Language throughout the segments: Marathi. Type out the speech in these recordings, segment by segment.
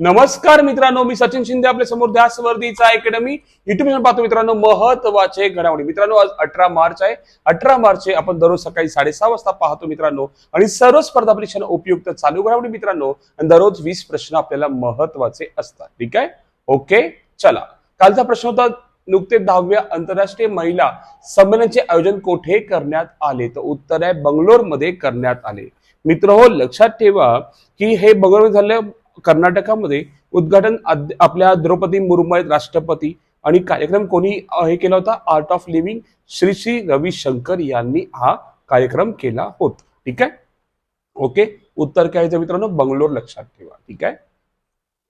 नमस्कार मित्रांनो मी सचिन शिंदे आपल्यासमोर ध्यासवर्दीचा अकॅडमी युट्यूब चॅनल पाहतो मित्रांनो महत्त्वाचे घडामोडी. मित्रांनो आज अठरा मार्च आहे. अठरा मार्च आपण दररोज सकाळी साडेसहा वाजता पाहतो मित्रांनो. आणि सर्व स्पर्धा परीक्षांना उपयुक्त चालू घडामोडी मित्रांनो. आणि दररोज वीस प्रश्न आपल्याला महत्त्वाचे असतात. ठीक आहे? ओके? चला. कालचा प्रश्न होता नुकतेच दहाव्या आंतरराष्ट्रीय महिला संमेलनाचे आयोजन कोठे करण्यात आले? तर उत्तर आहे बंगलोरमध्ये करण्यात आले. मित्र हो लक्षात ठेवा की हे बंगलोर झालं कर्नाटकामध्ये उद्घाटन आपल्या द्रौपदी मुर्मू आहेत राष्ट्रपती आणि कार्यक्रम कोणी हे केला होता? Art of living Shri Shri Ravishankar यांनी हा कार्यक्रम केला होता. ठीक आहे? ओके? उत्तर काय आहे मित्रांनो? बंगलोर लक्षात ठेवा. ठीक आहे?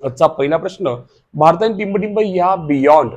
आजचा पहिला प्रश्न भारताने टिंबटिंब या beyond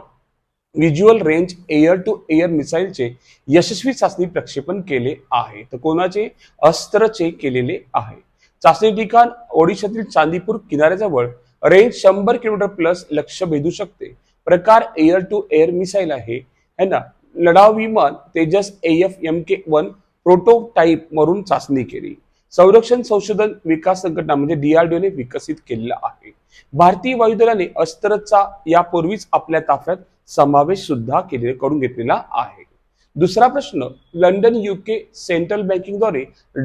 visual range air to air मिसाईलचे यशस्वी चाचणी प्रक्षेपण केले आहे. तर कोणाचे? अस्त्रचे केलेले आहे. चाचणी ठिकाण ओडिशातील चांदीपूर किनाऱ्याजवळ रेंज शंभर किलोमीटर प्लस लक्ष भेदू शकते. प्रकार एअर टू एअर मिसाईल आहे. है ना? लढाऊ विमान Tejas F M K one prototype म्हणून चाचणी केली. संरक्षण संशोधन विकास संघटना म्हणजे डीआरडीओने विकसित केलेला आहे. भारतीय वायुदलाने अस्त्रचा यापूर्वीच आपल्या ताफ्यात समावेश सुद्धा केले करून घेतलेला आहे. दुसरा प्रश्न लंडन युके सेंट्रल बँकिंगद्वारे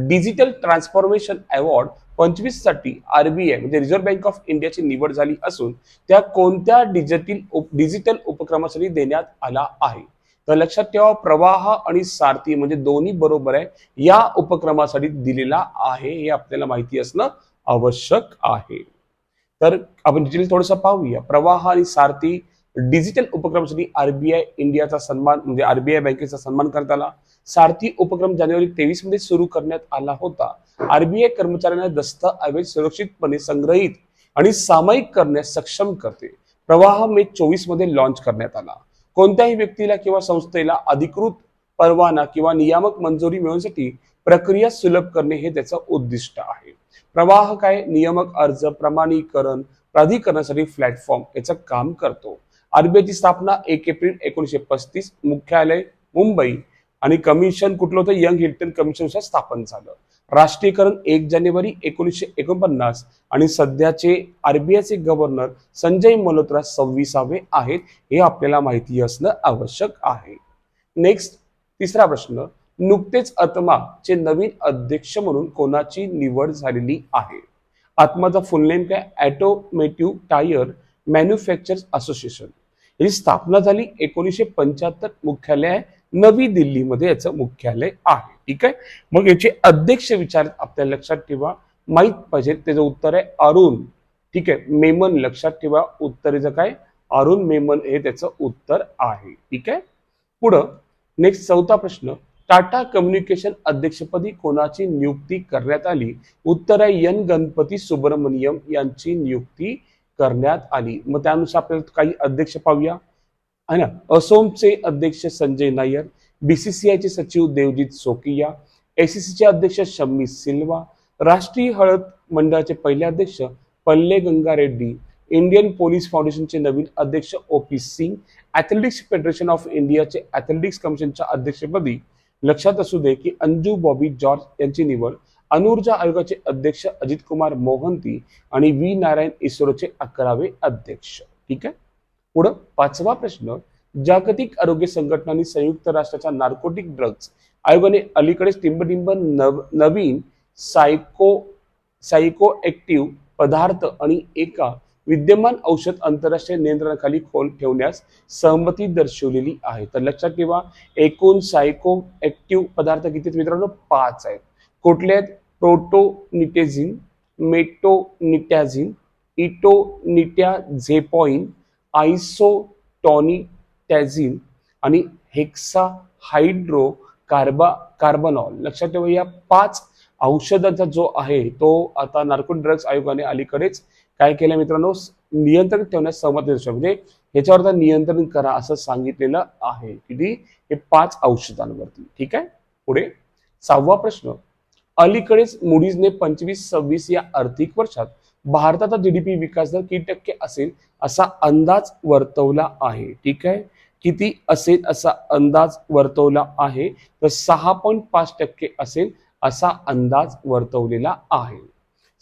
डिजिटल ट्रान्सफॉर्मेशन अवॉर्ड पंचवीससाठी आरबीआय म्हणजे रिझर्व्ह बँक ऑफ इंडियाची निवड झाली असून त्या कोणत्या डिजिटल डिजिटल उपक्रमासाठी देण्यात आला आहे? तर लक्षात ठेवा प्रवाह आणि सारथी म्हणजे दोन्ही बरोबर आहे या उपक्रमासाठी दिलेला आहे हे आपल्याला माहिती असणं आवश्यक आहे. तर आपण डिटेल थोडंसं पाहूया. प्रवाह आणि सारथी डिजिटल उपक्रमासाठी आरबीआय इंडियाचा सन्मान म्हणजे आरबीआय बँकेचा सन्मान करण्यात आला. सारथी उपक्रम जानेवारी तेवीसमध्ये सुरू करण्यात आला होता. आरबीआय कर्मचाऱ्यांना दस्तऐवज सुरक्षितपणे संग्रहित आणि सामायिक करण्यास सक्षम करते. प्रवाह मे चोवीसमध्ये लॉन्च करण्यात आला. कोणत्याही व्यक्तीला किंवा संस्थेला अधिकृत परवाना किंवा नियामक मंजुरी मिळवण्यासाठी प्रक्रिया सुलभ करणे हे त्याचं उद्दिष्ट आहे. प्रवाह काय? नियामक अर्ज प्रमाणीकरण प्राधिकरणासाठी प्लॅटफॉर्म याचं काम करतो. आरबीआयची स्थापना एक एप्रिल एकोणीसशे पस्तीस मुख्यालय मुंबई. आणि कमिशन कुठलं होतं? यंग हिल्टन कमिशननुसार स्थापन झालं. राष्ट्रीयकरण एक जानेवारी एकोणीसशे एकोणपन्नास. आणि सध्याचे आरबीआयचे गव्हर्नर संजय मल्होत्रा सव्वीसावे आहेत. हे आपल्याला माहिती असणं आवश्यक आहे. नेक्स्ट तिसरा प्रश्न. नुकतेच आत्माचे नवीन अध्यक्ष म्हणून कोणाची निवड झालेली आहे? आत्माचा फुल नेम काय? Automotive tyre manufacturers association. ही स्थापना झाली एकोणीसशे पंच्याहत्तर मुख्यालय आहे नवी दिल्लीमध्ये याचं मुख्यालय आहे. ठीक आहे? मग याचे अध्यक्ष विचार आपल्याला लक्षात ठेवा. माहीत पाहिजे. त्याचं उत्तर आहे अरुण. ठीक आहे? मेमन लक्षात ठेवा. उत्तरेचं काय? अरुण मेमन हे त्याचं उत्तर आहे. ठीक आहे? पुढं नेक्स्ट चौथा प्रश्न. टाटा कम्युनिकेशन अध्यक्षपदी कोणाची नियुक्ती करण्यात आली? उत्तर आहे एन. गणपती सुब्रमण्यम यांची नियुक्ती करण्यात आली. मग त्यानुसार आपल्याला काही अध्यक्ष पाहूया. है ना? असोमचे अध्यक्ष संजय नायर बीसीसीआयचे सचिव देवजीत सोकिया एसीसीचे अध्यक्ष शम्मी सिल्वा राष्ट्रीय हळद मंडळाचे पहिले अध्यक्ष पल्ले गंगा रेड्डी इंडियन पोलीस फाउंडेशनचे नवीन अध्यक्ष O P Singh athletics federation of इंडियाचे ॲथलेटिक्स कमिशनच्या अध्यक्षपदी लक्षात असू दे की अंजू बॉबी जॉर्ज यांची निवड अनुर्जा आयोगाचे अध्यक्ष अजित कुमार मोहंती आणि व्ही नारायण इस्रोचे अकरावे अध्यक्ष. ठीक आहे? पुढं पाचवा प्रश्न जागतिक आरोग्य संघटनांनी संयुक्त राष्ट्राच्या नार्कोटिक ड्रग्ज आयोगाने अलीकडेच टिंबटिंब नव नवीन सायको सायको ऍक्टिव्ह पदार्थ आणि एका विद्यमान औषध आंतरराष्ट्रीय नियंत्रणाखाली खोल ठेवण्यास सहमती दर्शवलेली आहे. तर लक्षात ठेवा एकूण सायको ऍक्टिव्ह पदार्थ किती मित्रांनो? पाच आहेत. कुठले आहेत प्रोटोनिटेझिन मेटोनिटॅझिन इटोनिटॅझेपॉइन आयसोटॉनिटॅझिन आणि हेक्सा हायड्रो कार्बा कार्बनॉल लक्षात ठेवा या पाच औषधांचा जो आहे तो आता नार्को ड्रग्ज आयोगाने अलीकडेच काय केलं मित्रांनो? नियंत्रण ठेवण्यास सहमत दर्शवली म्हणजे ह्याच्यावर आता नियंत्रण करा असं सांगितलेलं आहे किती हे पाच औषधांवरती. ठीक आहे? पुढे सहावा प्रश्न. अलीकडेच मुडीजने पंचवीस सव्वीस या आर्थिक वर्षात भारताचा जीडीपी विकास दर किती टक्के असेल असा अंदाज वर्तवला आहे. ठीक आहे? किती असेल असा अंदाज वर्तवला आहे? तर सहा पॉईंट पाच टक्के असेल असा अंदाज वर्तवलेला आहे.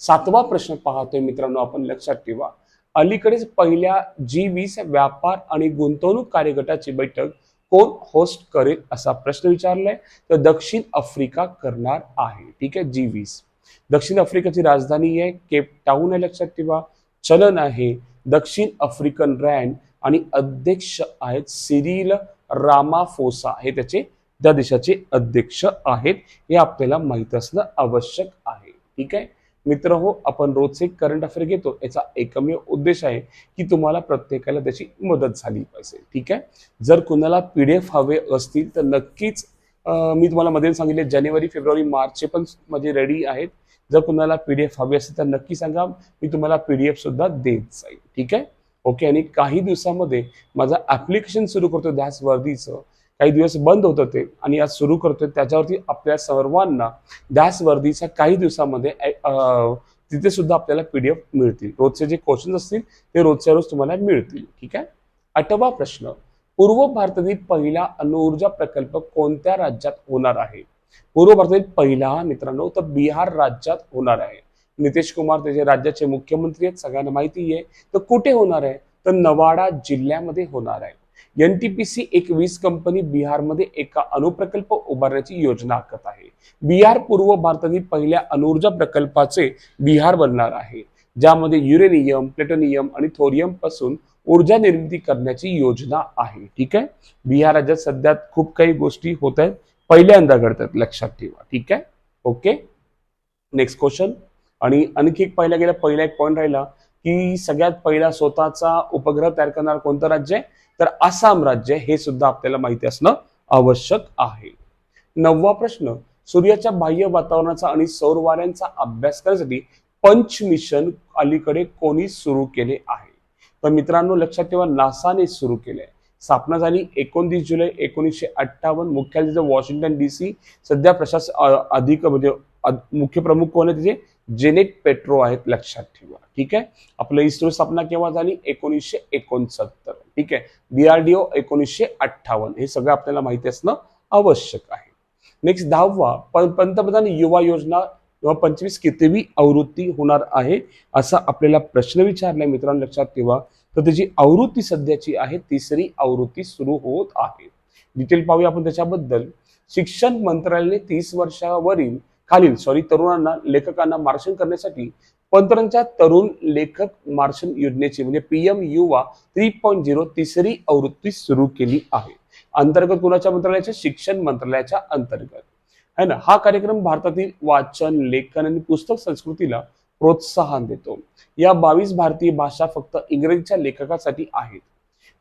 सातवा प्रश्न पाहतोय मित्रांनो आपण लक्षात ठेवा. अलीकडेच पहिल्या जी वीस व्यापार आणि गुंतवणूक कार्यगटाची बैठक कोण होस्ट करेल असा प्रश्न विचारलाय तर दक्षिण आफ्रिका करणार आहे. ठीक आहे? जी वीस. दक्षिण आफ्रिकेची राजधानी आहे केप टाऊन आहे लक्षात ठेवा. चलन आहे दक्षिण आफ्रिकन रँड आणि अध्यक्ष आहेत सिरिल रामाफोसा. हे त्याचे त्या देशाचे अध्यक्ष आहेत. हे आपल्याला माहीत असणं आवश्यक आहे. ठीक आहे? मित्र हो आपण रोजचे करंट अफेअर घेतो याचा एकमेव उद्देश आहे की तुम्हाला प्रत्येकाला त्याची मदत झाली पाहिजे ठीक आहे? जर कुणाला पीडीएफ हवे असतील तर नक्कीच मी तुम्हाला मध्ये सांगितले जानेवारी फेब्रुवारी मार्चचे पण माझे रेडी आहेत. जर कुणाला पीडीएफ हवी असेल तर नक्की सांगा मी तुम्हाला पीडीएफ सुद्धा देत जाईल ठीक आहे? ओके आणि काही दिवसामध्ये माझं ऍप्लिकेशन सुरू करतो दॅस वर्दीचं काही दिवस बंद होतं ते आणि आज सुरू करतोय. त्याच्यावरती आपल्या सर्वांना ध्यास वर्दीच्या काही दिवसामध्ये तिथे सुद्धा आपल्याला पीडीएफ मिळतील. रोजचे जे क्वेश्चन असतील ते रोजच्या रोज तुम्हाला मिळतील. ठीक आहे? आठवा प्रश्न. पूर्व भारतातील पहिला अणुऊर्जा प्रकल्प कोणत्या राज्यात होणार आहे? पूर्व भारतातील पहिला मित्रांनो तर बिहार राज्यात होणार आहे. नितीश कुमार त्याचे राज्याचे मुख्यमंत्री आहेत सगळ्यांना माहिती आहे. तर कुठे होणार आहे? तर नवाडा जिल्ह्यामध्ये होणार आहे. एनटीपीसी एक वीस कंपनी बिहारमध्ये एका अणुप्रकल्प उभारण्याची योजना आखत आहे. बिहार पूर्व भारतातील पहिल्या अणुऊर्जा प्रकल्पाचे बिहार बनणार आहे. ज्यामध्ये युरेनियम प्लेटोनियम आणि थोरियमपासून ऊर्जा निर्मिती करण्याची योजना आहे. ठीक आहे? बिहार राज्यात सध्या खूप काही गोष्टी होत आहेत. पहिल्यांदा घडतात लक्षात ठेवा. ठीक आहे? ओके? Next question. आणि आणखी एक पाहिला गेला पहिला एक पॉईंट राहिला. की सगळ्यात पहिला स्वतःचा उपग्रह तयार करणार कोणतं राज्य? आहे तर आसाम राज्य हे सुद्धा आपल्याला माहिती असणं आवश्यक आहे. नववा प्रश्न सूर्याच्या बाह्य वातावरणाचा आणि सौर वाऱ्यांचा अभ्यास करण्यासाठी पंच मिशन अलीकडे कोणी सुरू केले आहे? तर मित्रांनो लक्षात ठेवा नासाने सुरू केले आहे. स्थापना झाली एकोणतीस जुलै एकोणीसशे अठ्ठावन्न. मुख्यालय वॉशिंग्टन डी सी सध्या प्रशास अधिक म्हणजे मुख्य प्रमुख कोण आहे तिचे जेनेट पेट्रो आहेत लक्षात ठेवा. ठीक आहे? आपलं इस्रो स्थापना केव्हा झाली? एकोणीसशे एकोणसत्तर. ठीक आहे? डीआरडीओ एकोणीसशे अठ्ठावन्न. हे सगळं आपल्याला माहिती असणं आवश्यक आहे. नेक्स्ट दहावा पंतप्रधान युवा योजना किंवा पंचवीस कितवी आवृत्ती होणार आहे असा आपल्याला प्रश्न विचारलाय मित्रांनो लक्षात ठेवा. तर त्याची आवृत्ती सध्याची आहे तिसरी आवृत्ती सुरू होत आहे. डिटेल पाहूया आपण त्याच्याबद्दल. शिक्षण मंत्रालयाने तीस वर्षावरील खालील सॉरी तरुणांना लेखकांना मार्गदर्शन करण्यासाठी पंतप्रधानांच्या तरुण लेखक मार्शन योजनेची म्हणजे पीएम युवा थ्री पॉईंट झिरो तिसरी आवृत्ती सुरू केली आहे. अंतर्गत कुणाच्या मंत्रालयाच्या? शिक्षण मंत्रालयाच्या अंतर्गत. है ना? हा कार्यक्रम भारतातील वाचन लेखन आणि पुस्तक संस्कृतीला प्रोत्साहन देतो. या बावीस भारतीय भाषा फक्त इंग्रजीच्या लेखकासाठी आहेत.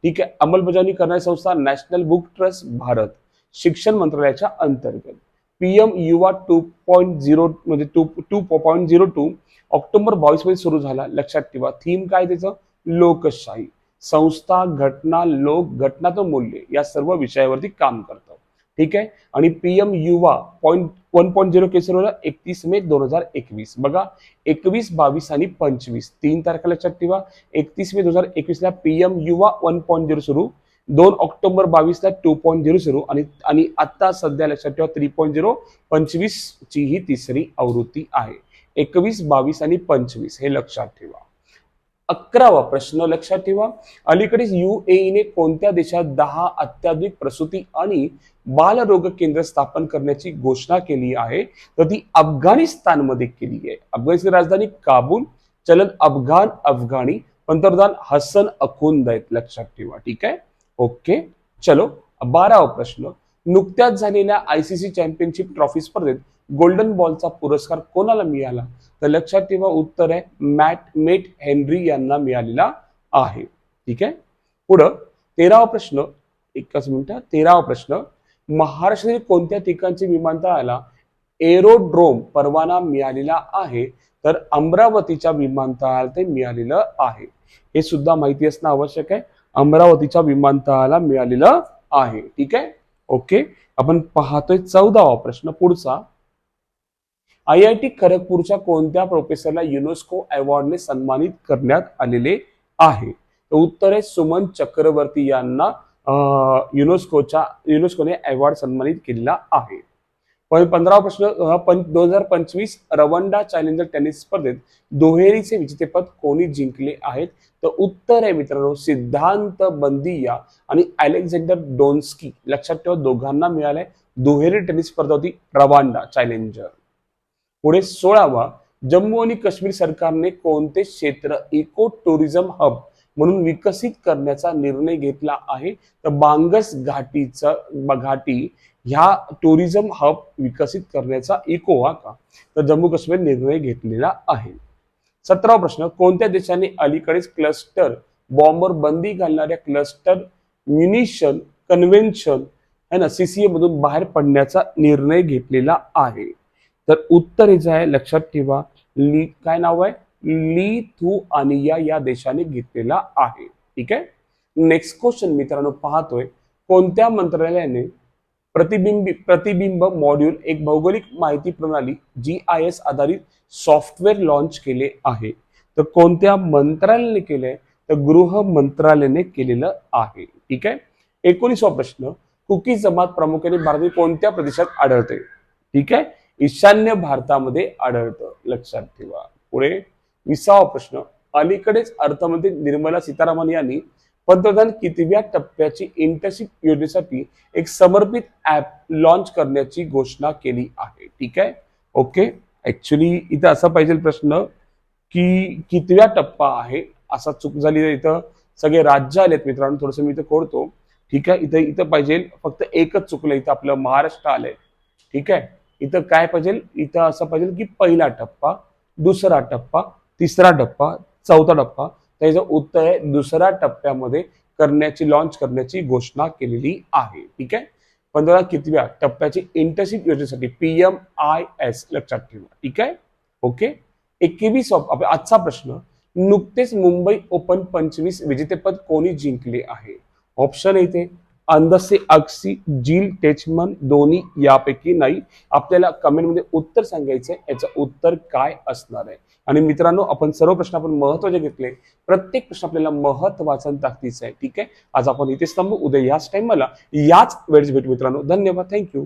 ठीक आहे अंमलबजावणी करणारी संस्था नॅशनल बुक ट्रस्ट भारत. शिक्षण मंत्रालयाच्या अंतर्गत. PM Yuva two point zero म्हणजे two two point zero two October बावीसमध्ये सुरू झाला. लक्षात ठेवा. थीम काय त्याचं? लोकशाही. संस्था घटना लोक घटनाचं मूल्य या सर्व विषयावरती काम करतं. ठीक आहे? आणि PM Yuva point one point zero केसर एकतीस मे दोन हजार एकवीस. बघा एकवीस बावीस आणि पंचवीस. तीन तारखा लक्षात ठेवा. एकतीस मे दोन हजार एकवीसला PM Yuva one point zero सुरू दोन ऑक्टोबर बावीसला टू पॉईंट झिरो सुरू आणि आणि आता सध्या लक्षात ठेवा थ्री पॉईंट झिरो oh, पंचवीस ची ही तिसरी आवृत्ती आहे. एकवीस बावीस आणि पंचवीस हे लक्षात ठेवा. अकरावा प्रश्न लक्षात ठेवा. अलीकडेच युएईने कोणत्या देशात दहा अत्याधुनिक प्रसूती आणि बालरोग केंद्र स्थापन करण्याची घोषणा केली आहे? तर ती अफगाणिस्तानमध्ये केली आहे. अफगाणिस्तान राजधानी काबूल चलन अफगाण अफगाणी पंतप्रधान हसन अखुंद आहेत लक्षात ठेवा. ठीक आहे? ओके. चलो बारावा प्रश्न. नुकत्याच झालेल्या आयसीसी चॅम्पियनशिप ट्रॉफी स्पर्धेत गोल्डन बॉलचा पुरस्कार कोणाला मिळाला? तर लक्षात ठेवा उत्तर आहे मॅट मेट हेनरी यांना मिळालेला आहे. ठीक आहे? पुढं तेरावा प्रश्न. एकाच मिनिट तेरावा प्रश्न. महाराष्ट्रातील कोणत्या ठिकाणच्या विमानतळाला एरोड्रोम परवाना मिळालेला आहे? तर अमरावतीच्या विमानतळाला ते मिळालेलं आहे. हे सुद्धा माहिती असणं आवश्यक आहे. अमरावतीच्या विमानतळाला मिळालेलं आहे. ठीक आहे? ओके आपण पाहतोय चौदावा प्रश्न पुढचा. आय आय टी खरगपूरच्या कोणत्या प्रोफेसरला युनेस्को अवॉर्डने सन्मानित करण्यात आलेले आहे? तर उत्तर आहे सुमन चक्रवर्ती यांना युनेस्कोच्या युनेस्कोने अवॉर्ड सन्मानित केलेला आहे. पंधरावा प्रश्न पं दोन हजार पंचवीस रवंडा चॅलेंजर टेनिस स्पर्धेत दुहेरीचे विजेतेपद कोणी जिंकले आहेत? तर उत्तर आहे मित्रांनो सिद्धांत बंदिया आणि अलेक्झांडर डोन्स्की. लक्षात ठेवा दोघांना मिळालंय दुहेरी टेनिस स्पर्धा होती रवांडा चॅलेंजर. पुढे सोळावा जम्मू आणि काश्मीर सरकारने कोणते क्षेत्र इको टुरिझम हब म्हणून विकसित करण्याचा निर्णय घेतला आहे? तर बांगस घाटीचा घाटी ह्या टुरिझम हब विकसित करण्याचा इकोवा का? तर जम्मू काश्मीर निर्णय घेतलेला आहे. सतरावा प्रश्न कोणत्या देशाने अलीकडेच क्लस्टर बॉम्बर बंदी घालणाऱ्या क्लस्टर म्युनिशन कन्व्हेन्शन है ना सीसीए मधून बाहेर पडण्याचा निर्णय घेतलेला आहे. तर उत्तर याचं आहे लक्षात ठेवा ली काय नाव आहे? लिथुआनिया या देशाने घेतलेला आहे. ठीक आहे? नेक्स्ट क्वेश्चन मित्रांनो पाहतोय कोणत्या मंत्रालयाने प्रतिबिंब प्रतिबिंब मॉड्यूल एक भौगोलिक माहिती प्रणाली जी आय एस आधारित सॉफ्टवेअर लॉन्च केले आहे. तर कोणत्या मंत्रालयाने केले तर गृह मंत्रालयाने केलेलं आहे. ठीक आहे? एकोणीसवा प्रश्न कुकी जमात प्रामुख्याने भारतीय कोणत्या प्रदेशात आढळते? ठीक आहे? ईशान्य भारतामध्ये आढळतं. लक्षात ठेवा. पुढे विसावा प्रश्न अलीकडेच अर्थमंत्री निर्मला सीतारामन यांनी पंतप्रधान कितव्या टप्प्याची इंटर्नशिप योजनेसाठी एक समर्पित ऍप लॉन्च करण्याची घोषणा केली आहे. ठीक आहे? ओके ऍक्च्युली इथं असा पाहिजे प्रश्न की कितव्या टप्पा आहे? असा चूक झाली तर इथं सगळे राज्य आलेत मित्रांनो. थोडस मी इथं खोडतो. ठीक आहे? इथं इथं पाहिजे फक्त एकच चुकलं इथं आपलं महाराष्ट्र आलंय. ठीक आहे? इथं काय पाहिजे इथं असं पाहिजे की पहिला टप्पा दुसरा टप्पा तिसरा टप्पा चौथा टप्पा त्याचं उत्तर आहे दुसऱ्या टप्प्यामध्ये करण्याची लॉन्च करण्याची घोषणा केलेली आहे. ठीक आहे? पंधरा कितव्या टप्प्याची इंटर्नशिप योजनेसाठी पी एम आय एस लक्षात ठेवा. ठीक आहे? ओके एकवीस आपला आजचा प्रश्न नुकतेच मुंबई ओपन पंचवीस विजेतेपद कोणी जिंकले आहे? ऑप्शन येते अंदसे अक्सी जील टेचमन दोन्ही यापैकी नाही. आपल्याला कमेंटमध्ये उत्तर सांगायचंय याचं उत्तर काय असणार आहे? आणि मित्रांनो आपण सर्व प्रश्न आपण महत्त्वाचे घेतले प्रत्येक प्रश्न आपल्याला महत्त्वाचा ताकदीचा आहे ठीक आहे? आज आपण इथेच थांबू. उद्या याच टाइमला याच वेळेस भेटू मित्रांनो. धन्यवाद. थँक्यू